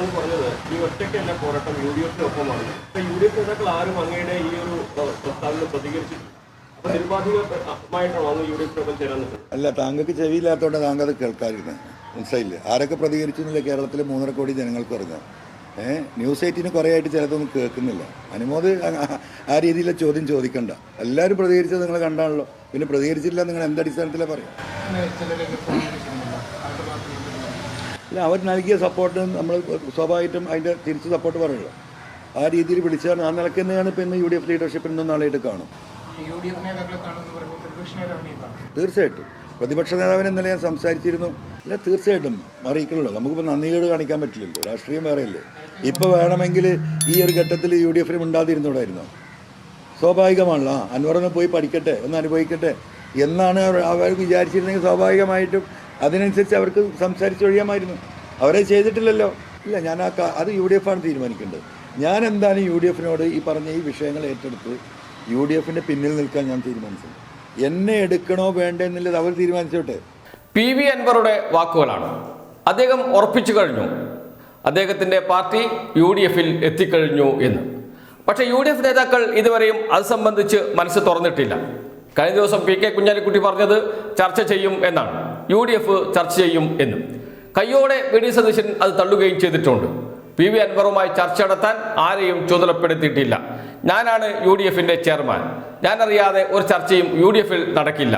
അന്ന് പറഞ്ഞത് ഈ ഒറ്റയ്ക്കല്ല പോരാട്ടം യു ഡി എഫിനൊപ്പമാണ് അപ്പൊ യു ഡി എഫ് നേതാക്കൾ ആരും അങ്ങയുടെ ഈ ഒരു പ്രസ്താവന പ്രതികരിച്ചിട്ടില്ല. അല്ല താങ്കൾക്ക് ചെവിയില്ലാത്തതുകൊണ്ട് താങ്കൾ അത് കേൾക്കാതിരുന്നത് മനസ്സിലായില്ലേ? ആരൊക്കെ പ്രതികരിച്ചു എന്നില്ല കേരളത്തിലെ മൂന്നര കോടി ജനങ്ങൾക്ക് അറിഞ്ഞാൽ ഏഹ് ന്യൂസ് എയ്റ്റിന് കുറേ ആയിട്ട് ചിലതൊന്നും കേൾക്കുന്നില്ല. അനുമോദ് ആ- ആ രീതിയിലെ ചോദ്യം ചോദിക്കണ്ട. എല്ലാവരും പ്രതികരിച്ചത് നിങ്ങൾ കണ്ടാണല്ലോ. പിന്നെ പ്രതികരിച്ചില്ല നിങ്ങൾ എന്തടിസ്ഥാനത്തിലാണ് പറയും അല്ല അവർ നൽകിയ സപ്പോർട്ട് നമ്മൾ സ്വാഭാവികമായിട്ടും അതിന്റെ തിരിച്ച് സപ്പോർട്ട് പറയുള്ളൂ ആ രീതിയിൽ വിളിച്ചാണ് ആ നിലയ്ക്ക് തന്നെയാണ് ഇപ്പം ഇന്ന് യു ഡി എഫ് ലീഡർഷിപ്പിൽ നിന്ന് നാളെയായിട്ട് കാണും. തീർച്ചയായിട്ടും. പ്രതിപക്ഷ നേതാവിനെ ഇന്നലെ ഞാൻ സംസാരിച്ചിരുന്നു. അല്ല തീർച്ചയായിട്ടും അറിയിക്കണല്ലോ. നമുക്കിപ്പോൾ നന്ദികേട് കാണിക്കാൻ പറ്റില്ലല്ലോ. രാഷ്ട്രീയം വേറെയല്ലേ. ഇപ്പോൾ വേണമെങ്കിൽ ഈ ഒരു ഘട്ടത്തിൽ യു ഡി എഫിന് ഉണ്ടാതിരുന്നൂടായിരുന്നോ സ്വാഭാവികമാണല്ലോ. ആ അൻവറൊന്ന് പോയി പഠിക്കട്ടെ ഒന്ന് അനുഭവിക്കട്ടെ. എന്നാണ് അവർ വിചാരിച്ചിരുന്നെങ്കിൽ സ്വാഭാവികമായിട്ടും അതിനനുസരിച്ച് അവർക്ക് സംസാരിച്ചൊഴിയാമായിരുന്നു അവരെ ചെയ്തിട്ടില്ലല്ലോ. ഇല്ല ഞാൻ ആ അത് യു ഡി എഫാണ് തീരുമാനിക്കേണ്ടത്. ഞാൻ എന്താണ് യു ഡി എഫിനോട് ഈ പറഞ്ഞ ഈ വിഷയങ്ങൾ ഏറ്റെടുത്ത് യു ഡി എഫിന്റെ പിന്നിൽ നിൽക്കാൻ ഞാൻ തീരുമാനിച്ചത്? എന്നെ എടുക്കണോ വേണ്ടേ എന്നുള്ളത് അവർ തീരുമാനിച്ചോട്ടെ. പി വി അൻവറുടെ വാക്കുകളാണ്. അദ്ദേഹം ഉറപ്പിച്ചു കഴിഞ്ഞു. അദ്ദേഹത്തിന്റെ പാർട്ടി യു ഡി എഫിൽ എത്തിക്കഴിഞ്ഞു എന്ന്. പക്ഷേ യു ഡി എഫ് നേതാക്കൾ ഇതുവരെയും അത് സംബന്ധിച്ച് മനസ്സ് തുറന്നിട്ടില്ല. കഴിഞ്ഞ ദിവസം പി കെ കുഞ്ഞാലിക്കുട്ടി പറഞ്ഞത് ചർച്ച ചെയ്യും എന്നാണ്. യു ഡി എഫ് ചർച്ച ചെയ്യും എന്ന്. കയ്യോടെ വി ഡി സതീശൻ അത് തള്ളുകയും ചെയ്തിട്ടുണ്ട്. പി വി അൻവറുമായി ചർച്ച നടത്താൻ ആരെയും ചുമതലപ്പെടുത്തിയിട്ടില്ല. ഞാനാണ് യു ഡി എഫിന്റെ ചെയർമാൻ. ഞാനറിയാതെ ഒരു ചർച്ചയും യു ഡി എഫിൽ നടക്കില്ല.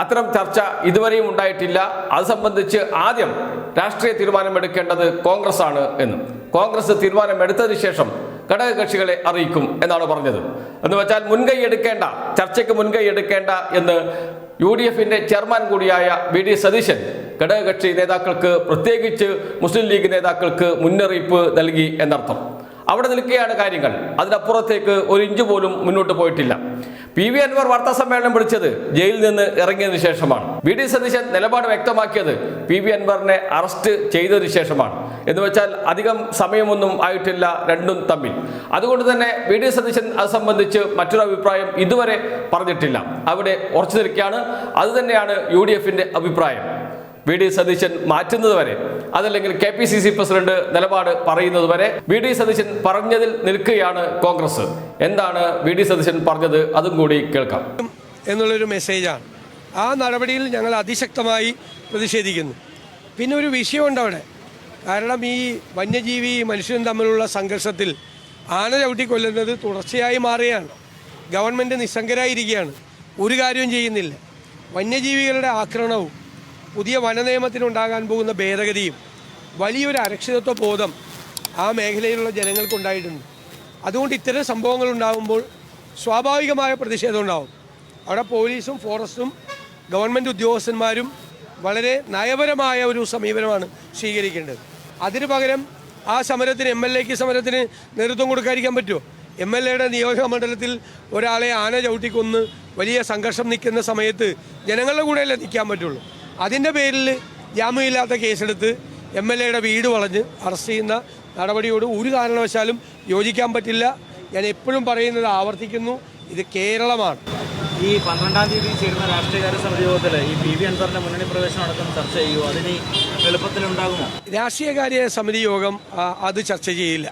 അത്തരം ചർച്ച ഇതുവരെയും ഉണ്ടായിട്ടില്ല. അത് സംബന്ധിച്ച് ആദ്യം രാഷ്ട്രീയ തീരുമാനമെടുക്കേണ്ടത് കോൺഗ്രസ് ആണ് എന്നും. കോൺഗ്രസ് തീരുമാനമെടുത്തതിന് ശേഷം ഘടകകക്ഷികളെ അറിയിക്കും എന്നാണ് പറഞ്ഞത്. എന്ന് വെച്ചാൽ മുൻകൈ എടുക്കേണ്ട ചർച്ചയ്ക്ക് മുൻകൈ എടുക്കേണ്ട എന്ന് യു ഡി എഫിന്റെ ചെയർമാൻ കൂടിയായ വി ഡി സതീശൻ ഘടകകക്ഷി നേതാക്കൾക്ക് പ്രത്യേകിച്ച് മുസ്ലിം ലീഗ് നേതാക്കൾക്ക് മുന്നറിയിപ്പ് നൽകി എന്നർത്ഥം. അവിടെ നിൽക്കുകയാണ് കാര്യങ്ങൾ. അതിനപ്പുറത്തേക്ക് ഒരു ഇഞ്ച് പോലും മുന്നോട്ട് പോയിട്ടില്ല. പി വി അൻവർ വാർത്താ സമ്മേളനം വിളിച്ചത് ജയിലിൽ നിന്ന് ഇറങ്ങിയതിനു ശേഷമാണ്. വി ഡി സതീശൻ നിലപാട് വ്യക്തമാക്കിയത് പി വി അൻവറിനെ അറസ്റ്റ് ചെയ്തതിനു ശേഷമാണ്. എന്ന് വെച്ചാൽ അധികം സമയമൊന്നും ആയിട്ടില്ല രണ്ടും തമ്മിൽ. അതുകൊണ്ട് തന്നെ വി ഡി സതീശൻ അത് സംബന്ധിച്ച് മറ്റൊരു അഭിപ്രായം ഇതുവരെ പറഞ്ഞിട്ടില്ല. അവിടെ ഉറച്ചു നിൽക്കുകയാണ്. അതുതന്നെയാണ് യു ഡി എഫിന്റെ അഭിപ്രായം. വി ഡി സതീശൻ മാറ്റുന്നത് വരെ. അതല്ലെങ്കിൽ K P C C president നിലപാട് പറയുന്നത് വരെ വി ഡി സതീശൻ പറഞ്ഞതിൽ നിൽക്കുകയാണ് കോൺഗ്രസ്. എന്താണ് വി ഡി സതീശൻ പറഞ്ഞത്? അതും കൂടി കേൾക്കാം. എന്നുള്ളൊരു മെസ്സേജാണ്. ആ നടപടിയിൽ ഞങ്ങൾ അതിശക്തമായി പ്രതിഷേധിക്കുന്നു. പിന്നെ ഒരു വിഷയമുണ്ട് അവിടെ. കാരണം ഈ വന്യജീവി മനുഷ്യനും തമ്മിലുള്ള സംഘർഷത്തിൽ ആന ചവിട്ടി കൊല്ലുന്നത് തുടർച്ചയായി മാറുകയാണ്. ഗവൺമെന്റ് നിസ്സംഗരായിരിക്കുകയാണ്. ഒരു കാര്യവും ചെയ്യുന്നില്ല. വന്യജീവികളുടെ ആക്രമണവും പുതിയ വനനിയമത്തിനുണ്ടാകാൻ പോകുന്ന ഭേദഗതിയും വലിയൊരു അരക്ഷിതത്വ ബോധം ആ മേഖലയിലുള്ള ജനങ്ങൾക്കുണ്ടായിട്ടുണ്ട്. അതുകൊണ്ട് ഇത്തരം സംഭവങ്ങൾ ഉണ്ടാകുമ്പോൾ സ്വാഭാവികമായ പ്രതിഷേധം ഉണ്ടാവും. അവിടെ പോലീസും ഫോറസ്റ്റും ഗവൺമെന്റ് ഉദ്യോഗസ്ഥന്മാരും വളരെ നയപരമായ ഒരു സമീപനമാണ് സ്വീകരിക്കേണ്ടത്. അതിന് പകരം ആ സമരത്തിന് എം എൽ എക്ക് സമരത്തിന് നേതൃത്വം കൊടുക്കാതിരിക്കാൻ പറ്റുമോ? എം എൽ എയുടെ നിയോജക മണ്ഡലത്തിൽ ഒരാളെ ആന ചവിട്ടിക്കൊന്ന് വലിയ സംഘർഷം നിൽക്കുന്ന സമയത്ത് ജനങ്ങളുടെ കൂടെയല്ലേ നിൽക്കാൻ പറ്റുള്ളൂ. അതിന്റെ പേരിൽ ജാമ്യമില്ലാത്ത കേസെടുത്ത് എം എൽ എയുടെ വീട് വളഞ്ഞ് അറസ്റ്റ് ചെയ്യുന്ന നടപടിയോട് ഒരു കാരണവശാലും യോജിക്കാൻ പറ്റില്ല. ഞാൻ എപ്പോഴും പറയുന്നത് ആവർത്തിക്കുന്നു ഇത് കേരളമാണ്. ഈ പന്ത്രണ്ടാം തീയതി ചേരുന്ന രാഷ്ട്രീയകാര്യ സമിതി യോഗത്തിൽ ഈ പി വി അൻവറിന്റെ മുന്നണി പ്രവേശനം അടക്കം ചർച്ച ചെയ്യുമോ അതിന് എളുപ്പത്തിലുണ്ടാകുമോ? രാഷ്ട്രീയകാര്യ സമിതി യോഗം അത് ചർച്ച ചെയ്യില്ല.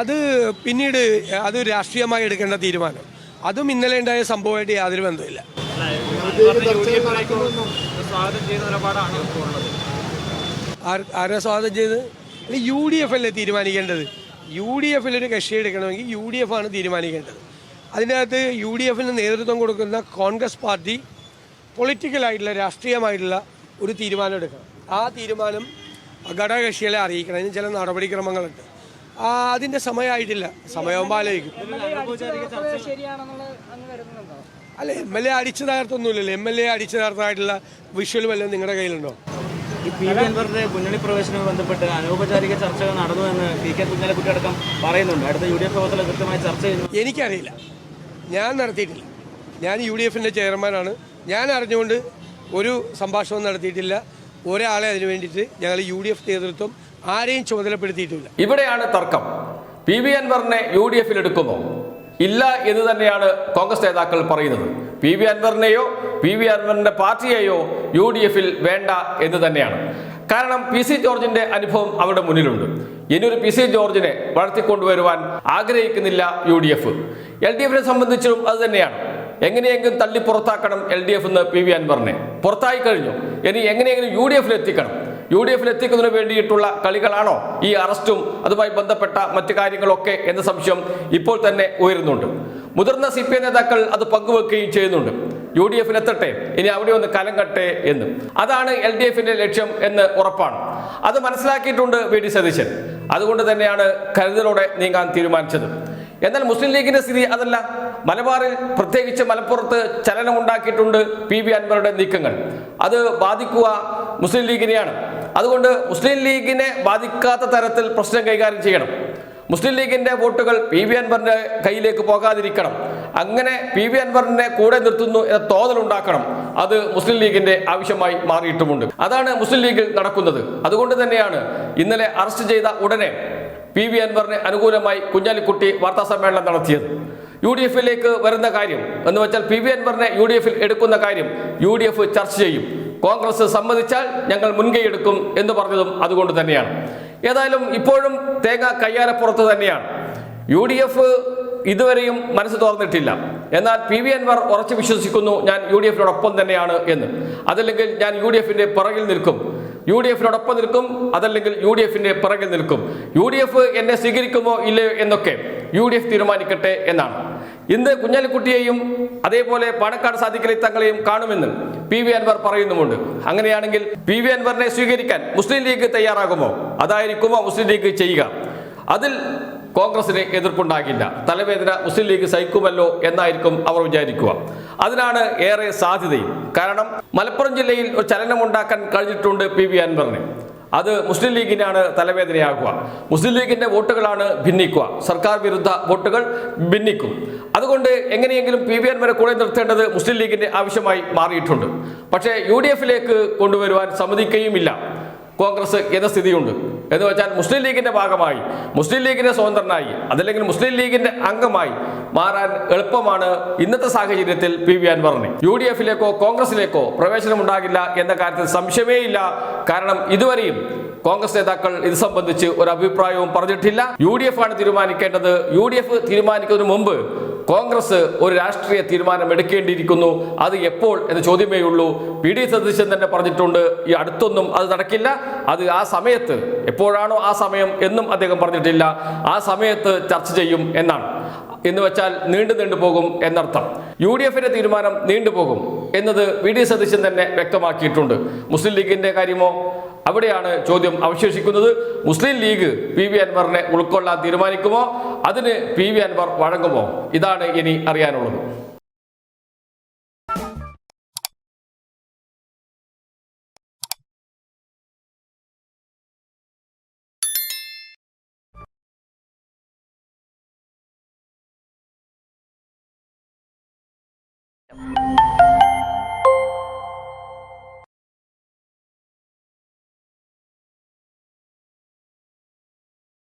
അത് പിന്നീട് അത് രാഷ്ട്രീയമായി എടുക്കേണ്ട തീരുമാനം. അതും ഇന്നലെ ഉണ്ടായ സംഭവമായിട്ട് യാതൊരു ബന്ധമില്ല സ്വാഗതം ചെയ്യുന്ന നിലപാടാണ് ആരെ സ്വാഗതം ചെയ്ത് യു ഡി എഫ് അല്ലേ തീരുമാനിക്കേണ്ടത്? യു ഡി എഫിൽ ഒരു കക്ഷി എടുക്കണമെങ്കിൽ യു ഡി എഫ് ആണ് തീരുമാനിക്കേണ്ടത്. അതിനകത്ത് യു ഡി എഫിന് നേതൃത്വം കൊടുക്കുന്ന കോൺഗ്രസ് പാർട്ടി പൊളിറ്റിക്കലായിട്ടുള്ള രാഷ്ട്രീയമായിട്ടുള്ള ഒരു തീരുമാനം എടുക്കണം. ആ തീരുമാനം ഘടകകക്ഷികളെ അറിയിക്കണം. അതിന് ചില നടപടിക്രമങ്ങളുണ്ട്. ആ അതിന്റെ സമയമായിട്ടില്ല. സമയമാകുമ്പോൾ ആലോചിക്കും. അല്ല എം എൽ എ അടിച്ചു തകർത്തൊന്നുമില്ലല്ലോ. എം എൽ എ അടിച്ചു തകർത്തായിട്ടുള്ള വിഷ്വൽ വല്ലതും നിങ്ങളുടെ കയ്യിലുണ്ടോ? ഈ പി വി അൻവറിന്റെ മുന്നണി പ്രവേശനവുമായി ബന്ധപ്പെട്ട് അനൗപചാരിക ചർച്ചകൾ നടന്നു എന്ന് പി കെ കുഞ്ഞാലിക്കുട്ടി അടക്കം പറയുന്നുണ്ട്. അടുത്ത യു ഡി എഫ് യോഗത്തിൽ കൃത്യമായി ചർച്ച ചെയ്യുന്നു. എനിക്കറിയില്ല. ഞാൻ നടത്തിയിട്ടില്ല. ഞാൻ യു ഡി എഫിന്റെ ചെയർമാനാണ്. ഞാൻ അറിഞ്ഞുകൊണ്ട് ഒരു സംഭാഷണവും നടത്തിയിട്ടില്ല. ഒരാളെ അതിനു വേണ്ടിയിട്ട് ഞങ്ങൾ യു ഡി എഫ് നേതൃത്വം ആരെയും ചുമതലപ്പെടുത്തിയിട്ടില്ല. ഇവിടെയാണ് തർക്കം. പി വി അൻവറിനെ യു ഡി എഫിൽ എടുക്കുമോ ഇല്ല എന്ന് തന്നെയാണ് കോൺഗ്രസ് നേതാക്കൾ പറയുന്നത്. പി വി അൻവറിനെയോ പി വി അൻവറിന്റെ പാർട്ടിയെയോ യു ഡി എഫിൽ വേണ്ട എന്ന് തന്നെയാണ്. കാരണം പി സി ജോർജിന്റെ അനുഭവം അവരുടെ മുന്നിലുണ്ട്. ഇനിയൊരു പി സി ജോർജിനെ വളർത്തിക്കൊണ്ടുവരുവാൻ ആഗ്രഹിക്കുന്നില്ല U D F L D എഫിനെ സംബന്ധിച്ചും അത് തന്നെയാണ്. എങ്ങനെയെങ്കിലും തള്ളി പുറത്താക്കണം എൽ ഡി എഫ് എന്ന് പി വി അൻവറിനെ. പുറത്തായി കഴിഞ്ഞു. ഇനി എങ്ങനെയെങ്കിലും യു ഡി എഫിൽ എത്തിക്കണം. യു ഡി എഫിൽ എത്തിക്കുന്നതിന് വേണ്ടിയിട്ടുള്ള കളികളാണോ ഈ അറസ്റ്റും അതുമായി ബന്ധപ്പെട്ട മറ്റു കാര്യങ്ങളൊക്കെ എന്ന സംശയം ഇപ്പോൾ തന്നെ ഉയരുന്നുണ്ട്. മുതിർന്ന സി പി ഐ നേതാക്കൾ അത് പങ്കുവെക്കുകയും ചെയ്യുന്നുണ്ട്. യു ഡി എഫിൽ എത്തട്ടെ ഇനി അവിടെ ഒന്ന് കലം കട്ടെ എന്ന്. അതാണ് എൽ ഡി എഫിന്റെ ലക്ഷ്യം എന്ന് ഉറപ്പാണ്. അത് മനസ്സിലാക്കിയിട്ടുണ്ട് വി ഡി സതീശൻ. അതുകൊണ്ട് തന്നെയാണ് കരുതലോടെ നീങ്ങാൻ തീരുമാനിച്ചത്. എന്നാൽ മുസ്ലിം ലീഗിന്റെ സ്ഥിതി അതല്ല. മലബാറിൽ പ്രത്യേകിച്ച് മലപ്പുറത്ത് ചലനമുണ്ടാക്കിയിട്ടുണ്ട് പി ബി അൻവറുടെ നീക്കങ്ങൾ. അത് ബാധിക്കുക മുസ്ലിം ലീഗിനെയാണ്. അതുകൊണ്ട് മുസ്ലിം ലീഗിനെ ബാധിക്കാത്ത തരത്തിൽ പ്രശ്നം കൈകാര്യം ചെയ്യണം. മുസ്ലിം ലീഗിന്റെ വോട്ടുകൾ പി വി അൻവറിന്റെ കയ്യിലേക്ക് പോകാതിരിക്കണം. അങ്ങനെ പി വി അൻവറിനെ കൂടെ നിർത്തുന്നു എന്ന തോന്നലുണ്ടാക്കണം അത് മുസ്ലിം ലീഗിന്റെ ആവശ്യമായി മാറിയിട്ടുമുണ്ട്. അതാണ് മുസ്ലിം ലീഗിൽ നടക്കുന്നത്. അതുകൊണ്ട് തന്നെയാണ് ഇന്നലെ അറസ്റ്റ് ചെയ്ത ഉടനെ പി വി അൻവറിന് അനുകൂലമായി കുഞ്ഞാലിക്കുട്ടി വാർത്താ സമ്മേളനം നടത്തിയത്. യു ഡി എഫിലേക്ക് വരുന്ന കാര്യം എന്ന് വെച്ചാൽ പി വി അൻവറിനെ യു ഡി എഫിൽ എടുക്കുന്ന കാര്യം യു ഡി എഫ് ചർച്ച ചെയ്യും. കോൺഗ്രസ് സമ്മതിച്ചാൽ ഞങ്ങൾ മുൻകൈ എടുക്കും എന്ന് പറഞ്ഞതും അതുകൊണ്ട് തന്നെയാണ്. ഏതായാലും ഇപ്പോഴും തേങ്ങ കയ്യാലപ്പുറത്ത് തന്നെയാണ്. യു ഡി എഫ് ഇതുവരെയും മനസ്സ് തുറന്നിട്ടില്ല. എന്നാൽ പി വി അൻവർ ഉറച്ചു വിശ്വസിക്കുന്നു ഞാൻ യു ഡി എഫിനോടൊപ്പം തന്നെയാണ് എന്ന്. അതല്ലെങ്കിൽ ഞാൻ യു ഡി എഫിന്റെ പിറകിൽ നിൽക്കും. യു ഡി എഫിനോടൊപ്പം നിൽക്കും അതല്ലെങ്കിൽ യു ഡി എഫിന്റെ പിറകിൽ നിൽക്കും. യു ഡി എഫ് എന്നെ സ്വീകരിക്കുമോ ഇല്ലയോ എന്നൊക്കെ യു ഡി എഫ് തീരുമാനിക്കട്ടെ എന്നാണ്. ഇന്ന് കുഞ്ഞാലിക്കുട്ടിയെയും അതേപോലെ പാണക്കാട് സാധിക്കലി തങ്ങളെയും കാണുമെന്ന് പി വി അൻവർ പറയുന്നുമുണ്ട്. അങ്ങനെയാണെങ്കിൽ പി വി അൻവറിനെ സ്വീകരിക്കാൻ മുസ്ലിം ലീഗ് തയ്യാറാകുമോ? അതായിരിക്കുമോ മുസ്ലിം ലീഗ് ചെയ്യുക? അതിൽ കോൺഗ്രസിന് എതിർപ്പുണ്ടാകില്ല. തലവേദന മുസ്ലിം ലീഗ് സഹിക്കുമല്ലോ എന്നായിരിക്കും അവർ വിചാരിക്കുക. അതിനാണ് ഏറെ സാധ്യതയും. കാരണം മലപ്പുറം ജില്ലയിൽ ഒരു ചലനമുണ്ടാക്കാൻ കഴിഞ്ഞിട്ടുണ്ട് പി വി അൻവറിന്. അത് മുസ്ലിം ലീഗിനാണ് തലവേദനയാകുക. മുസ്ലിം ലീഗിന്റെ വോട്ടുകളാണ് ഭിന്നിക്കുക. സർക്കാർ വിരുദ്ധ വോട്ടുകൾ ഭിന്നിക്കും. അതുകൊണ്ട് എങ്ങനെയെങ്കിലും പി വി അൻവരെ കൂടെ നിർത്തേണ്ടത് മുസ്ലിം ലീഗിന്റെ ആവശ്യമായി മാറിയിട്ടുണ്ട്. പക്ഷേ യു ഡി എഫിലേക്ക് കൊണ്ടുവരുവാൻ സമ്മതിക്കുകയുമില്ല. കോൺഗ്രസ് എന്ന സ്ഥിതിയുണ്ട് എന്ന് വെച്ചാൽ മുസ്ലിം ലീഗിന്റെ ഭാഗമായി മുസ്ലിം ലീഗിന്റെ സ്വതന്ത്രനായി അതല്ലെങ്കിൽ മുസ്ലിം ലീഗിന്റെ അംഗമായി മാറാൻ എളുപ്പമാണ് ഇന്നത്തെ സാഹചര്യത്തിൽ പി വി അൻവറിന്. യു ഡി എഫിലേക്കോ കോൺഗ്രസിലേക്കോ പ്രവേശനം ഉണ്ടാകില്ല എന്ന കാര്യത്തിൽ സംശയമേ ഇല്ല കാരണം ഇതുവരെയും കോൺഗ്രസ് നേതാക്കൾ ഇത് സംബന്ധിച്ച് ഒരു അഭിപ്രായവും പറഞ്ഞിട്ടില്ല. യു ഡി എഫ് ആണ് തീരുമാനിക്കേണ്ടത്. യു ഡി എഫ് തീരുമാനിക്കുന്നതിന് മുമ്പ് കോൺഗ്രസ് ഒരു രാഷ്ട്രീയ തീരുമാനം എടുക്കേണ്ടിയിരിക്കുന്നു. അത് എപ്പോൾ എന്ന ചോദ്യമേ ഉള്ളൂ. പി ഡി സതീശൻ തന്നെ പറഞ്ഞിട്ടുണ്ട് ഈ അടുത്തൊന്നും അത് നടക്കില്ല. അത് ആ സമയത്ത് എപ്പോഴാണോ ആ സമയം എന്നും അദ്ദേഹം പറഞ്ഞിട്ടില്ല. ആ സമയത്ത് ചർച്ച ചെയ്യും എന്നാണ്. എന്ന് വെച്ചാൽ നീണ്ടു നീണ്ടു പോകും എന്നർത്ഥം. യു ഡി എഫിന്റെ തീരുമാനം നീണ്ടുപോകും എന്നത് വി ഡി സതീശൻ തന്നെ വ്യക്തമാക്കിയിട്ടുണ്ട്. മുസ്ലിം ലീഗിന്റെ കാര്യമോ? അവിടെയാണ് ചോദ്യം അവശേഷിക്കുന്നത്. മുസ്ലിം ലീഗ് പി വി അൻവറിനെ ഉൾക്കൊള്ളാൻ തീരുമാനിക്കുമോ? അതിന് പി വി അൻവർ വഴങ്ങുമോ? ഇതാണ് ഇനി അറിയാനുള്ളത്.